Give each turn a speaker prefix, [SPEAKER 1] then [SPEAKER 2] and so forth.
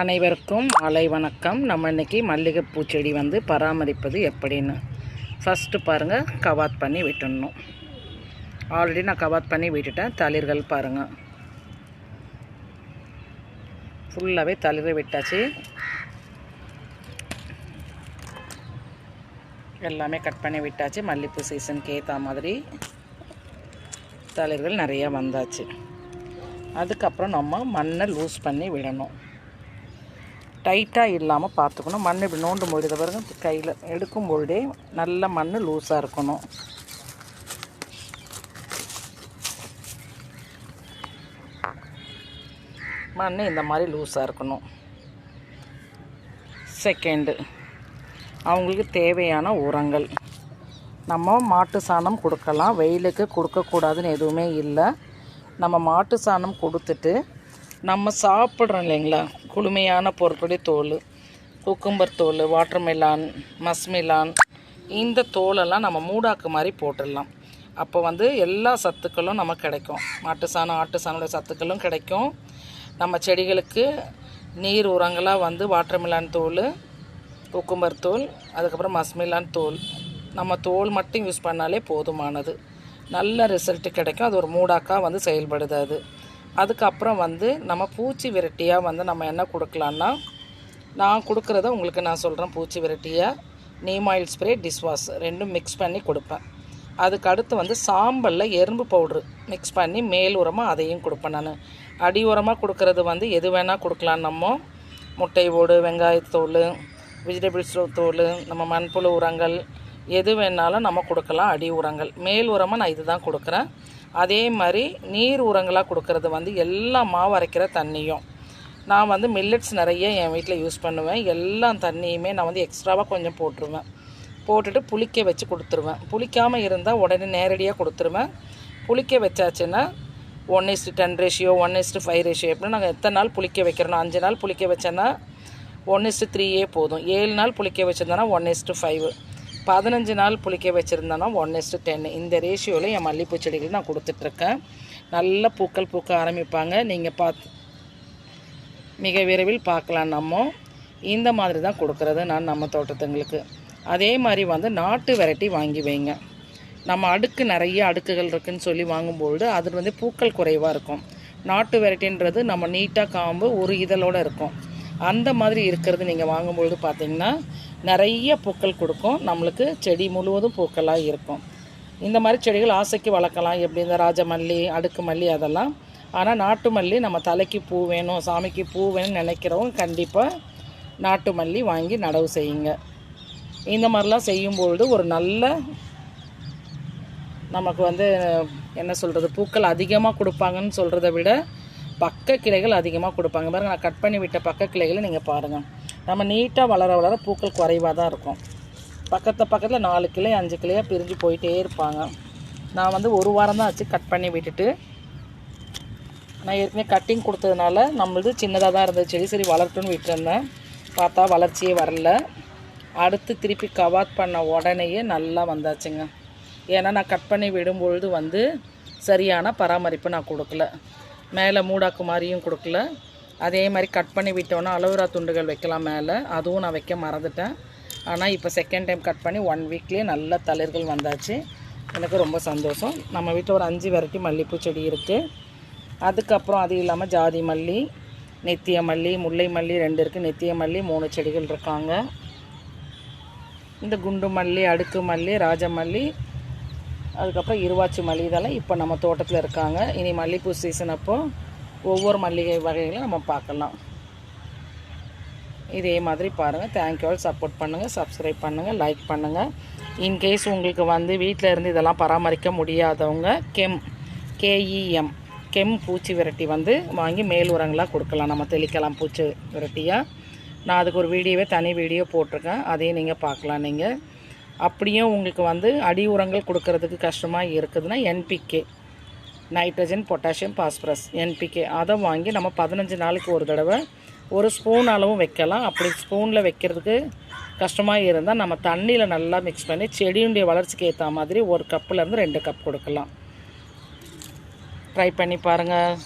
[SPEAKER 1] அனைவருக்கும் மாலை வணக்கம். நம்ம இன்னைக்கு மல்லிகைப்பூ செடி வந்து பராமரிப்பது எப்படின்னு? ஃபஸ்ட்டு பாருங்கள் கவாத் பண்ணி விட்டுடணும் ஆல்ரெடி நான் கவாத் பண்ணி விட்டுட்டேன். தளிர்கள் பாருங்கள் ஃபுல்லாகவே தளிர் விட்டாச்சு. எல்லாமே கட் பண்ணி விட்டாச்சு. மல்லிகைப்பூ சீசனுக்கு ஏற்ற மாதிரி தளிர்கள் நிறையா வந்தாச்சு. அதுக்கப்புறம் நம்ம மண்ணை லூஸ் பண்ணி விடணும். டைட்டாக இல்லாமல் பார்த்துக்கணும் மண் இப்படி நோண்டும் பொழுது பிறகு கையில் எடுக்கும் பொழுதே நல்ல மண் லூஸாக இருக்கணும். மண் இந்த மாதிரி லூஸாக இருக்கணும். செகண்டு அவங்களுக்கு தேவையான உரங்கள். நம்ம மாட்டு சாணம் கொடுக்கலாம். வெயிலுக்கு கொடுக்கக்கூடாதுன்னு எதுவுமே இல்லை. நம்ம மாட்டு சாணம் கொடுத்துட்டு நம்ம சாப்பிட்றோம் இல்லைங்களா? குளுமையான பொருட்களுடைய தோல் குக்கும்பர் தோல் வாட்டர்மெலான் மஸ்மிலான் இந்த தோலெல்லாம் நம்ம மூடாக்கு மாதிரி போட்டுடலாம். அப்போ வந்து எல்லா சத்துக்களும் நமக்கு கிடைக்கும். மாட்டு சாணம் ஆட்டு சாணோட சத்துக்களும் கிடைக்கும். நம்ம செடிகளுக்கு நீர் உரங்களாக வந்து வாட்டர்மெலான் தோல் குக்கும்பர் தோல் அதுக்கப்புறம் மஸ்மிலான் தோல். நம்ம தோல் மட்டும் யூஸ் பண்ணாலே போதுமானது. நல்ல ரிசல்ட்டு கிடைக்கும். அது ஒரு மூடாக்காக வந்து செயல்படுது அது. அதுக்கப்புறம் வந்து நம்ம பூச்சி விரட்டியாக வந்து நம்ம என்ன கொடுக்கலான்னா நான் கொடுக்குறத உங்களுக்கு நான் சொல்கிறேன் பூச்சி விரட்டியாக நீம் ஆயில் ஸ்ப்ரே டிஷ்வாஷ் ரெண்டும் மிக்ஸ் பண்ணி கொடுப்பேன். அதுக்கு அடுத்து வந்து சாம்பலில் எறும்பு பவுட்ரு மிக்ஸ் பண்ணி மேல் உரமாக அதையும் கொடுப்பேன் நான். அடி உரமாக கொடுக்கறது வந்து எது வேணால் கொடுக்கலாம். நம்ம முட்டை ஓடு வெங்காயத்தோல் வெஜிடபிள்ஸ் தோல் நம்ம மண்புழு உரங்கள் எது வேணாலும் நம்ம கொடுக்கலாம். அடி உரங்கள். மேல் உரமாக நான் இது தான் கொடுக்குறேன். அதே மாதிரி நீர் உரங்களாக கொடுக்கறது வந்து எல்லா மாவு அரைக்கிற தண்ணியும். நான் வந்து மில்லட்ஸ் நிறைய என் வீட்டில் யூஸ் பண்ணுவேன். எல்லா தண்ணியுமே நான் வந்து எக்ஸ்ட்ராவாக கொஞ்சம் போட்டுருவேன். போட்டுட்டு புளிக்க வச்சு கொடுத்துருவேன். புளிக்காமல் இருந்தால் உடனே நேரடியாக கொடுத்துருவேன். புளிக்க வச்சாச்சுன்னா one is to ten ratio one is to five ratio எப்படின்னா நாங்கள் எத்தனை நாள் புளிக்க வைக்கிறோம்? அஞ்சு நாள் புளிக்க வச்சேன்னா ஒன் இஸ்டு த்ரீயே போதும். ஏழு நாள் புளிக்க வச்சுருந்தோன்னா ஒன் இஸ்ட்டு ஃபைவ் பதினஞ்சு நாள் புளிக்க வச்சுருந்தேன்னா ஒன் எஸ்ட்டு டென் இந்த ரேஷியோவில் என் மல்லிகைப்பூ செடிகள் நான் கொடுத்துட்ருக்கேன். நல்ல பூக்கள் பூக்க ஆரம்பிப்பாங்க. நீங்கள் பார்த்து மிக விரைவில் பார்க்கலாம் நம்ம. இந்த மாதிரி தான் கொடுக்குறது நான் நம்ம தோட்டத்துங்களுக்கு. அதே மாதிரி வந்து நாட்டு வெரைட்டி வாங்கி வைங்க. நம்ம அடுக்கு நிறைய அடுக்குகள் இருக்குன்னு சொல்லி வாங்கும்பொழுது அது வந்து பூக்கள் குறைவாக இருக்கும். நாட்டு வெரைட்டின்றது நம்ம நீட்டாக காம்பு ஒரு இதழோடு இருக்கும். அந்த மாதிரி இருக்கிறது நீங்கள் வாங்கும்பொழுது பார்த்தீங்கன்னா நிறைய பூக்கள் கொடுக்கும். நம்மளுக்கு செடி முழுவதும் பூக்களாக இருக்கும். இந்த மாதிரி செடிகள் ஆசைக்கு வளர்க்கலாம். எப்படி இந்த ராஜமல்லி அடுக்கு மல்லி அதெல்லாம். ஆனால் நாட்டு மல்லி நம்ம தலைக்கு பூ வேணும் சாமிக்கு பூ வேணும்னு நினைக்கிறவங்க கண்டிப்பாக நாட்டு மல்லி வாங்கி நடவு செய்யுங்க. இந்த மாதிரிலாம் செய்யும்பொழுது ஒரு நல்ல நமக்கு வந்து என்ன சொல்கிறது பூக்கள் அதிகமாக கொடுப்பாங்கன்னு சொல்கிறத விட பக்க கிளைகள் அதிகமாக கொடுப்பாங்க. பாருங்கள் நான் கட் பண்ணி விட்ட பக்க கிளைகளை நீங்கள் பாருங்கள் நம்ம நீட்டாக வளர வளர பூக்கள் குறைவாக தான் இருக்கும். பக்கத்து பக்கத்தில் நாலு கிளை அஞ்சு கிளையாக பிரிஞ்சு போயிட்டே இருப்பாங்க. நான் வந்து ஒரு வாரம் தான் ஆச்சு கட் பண்ணி விட்டுட்டு நான் ஏற்கனவே கட்டிங் கொடுத்ததுனால நம்மளது சின்னதாக தான் இருந்தது. செடி சரி வளர்ட்டுன்னு விட்டுருந்தேன். பார்த்தா வளர்ச்சியே வரல. அடுத்து திருப்பி கவாத் பண்ண உடனேயே நல்லா வந்தாச்சுங்க. ஏன்னா நான் கட் பண்ணி விடும்பொழுது வந்து சரியான பராமரிப்பு நான் கொடுக்கல. மேலே மூடாக்கு மாதிரியும் கொடுக்கல. அதே மாதிரி கட் பண்ணி விட்டோன்னா அலோவேரா துண்டுகள் வைக்கலாம் மேலே. அதுவும் நான் வைக்க மறந்துட்டேன். ஆனால் இப்போ செகண்ட் டைம் கட் பண்ணி ஒன் வீக்லேயே நல்ல தளிர்கள் வந்தாச்சு. எனக்கு ரொம்ப சந்தோஷம். நம்ம வீட்டில் ஒரு அஞ்சு வெரைட்டி மல்லிகைப்பூ செடி இருக்குது அதுக்கப்புறம் அது இல்லாமல் ஜாதி மல்லி நெத்திய மல்லி முல்லை மல்லி ரெண்டு இருக்குது நெத்திய மல்லி மூணு செடிகள் இருக்காங்க. இந்த குண்டு மல்லி அடுக்கு மல்லி ராஜமல்லி அதுக்கப்புறம் இருவாச்சி மல்லி இதெல்லாம் இப்போ நம்ம தோட்டத்தில் இருக்காங்க. இனி மல்லிகைப்பூ சீசன் அப்போ ஒவ்வொரு மல்லிகை வகைகளும் நம்ம பார்க்கலாம். இதே மாதிரி பாருங்கள் தேங்க்யூ ஆல் சப்போர்ட் பண்ணுங்கள் சப்ஸ்கிரைப் பண்ணுங்கள் லைக் பண்ணுங்கள் இன்கேஸ் உங்களுக்கு வந்து வீட்டில் இருந்து இதெல்லாம் பராமரிக்க முடியாதவங்க கெம் கேஇஎம் கெம் பூச்சி விரட்டி வந்து வாங்கி மேல் உரங்களாக கொடுக்கலாம். நம்ம தெளிக்கலாம் பூச்சி விரட்டியாக நான் அதுக்கு ஒரு வீடியோவே தனி வீடியோ போட்டிருக்கேன். அதையும் நீங்கள் பார்க்கலாம் நீங்கள் அப்படியும் உங்களுக்கு வந்து அடி உரங்கள் கொடுக்கறதுக்கு கஷ்டமாக இருக்குதுன்னா NPK nitrogen potassium phosphorus NPK அதை வாங்கி நம்ம பதினஞ்சு நாளைக்கு ஒரு தடவை ஒரு ஸ்பூன் அளவும் வைக்கலாம். அப்படி ஸ்பூனில் வைக்கிறதுக்கு கஷ்டமாக இருந்தால் நம்ம தண்ணியில் நல்லா மிக்ஸ் பண்ணி செடியுடைய வளர்ச்சிக்கு ஏற்ற மாதிரி ஒரு கப்புலேருந்து ரெண்டு கப் கொடுக்கலாம். ட்ரை பண்ணி பாருங்கள்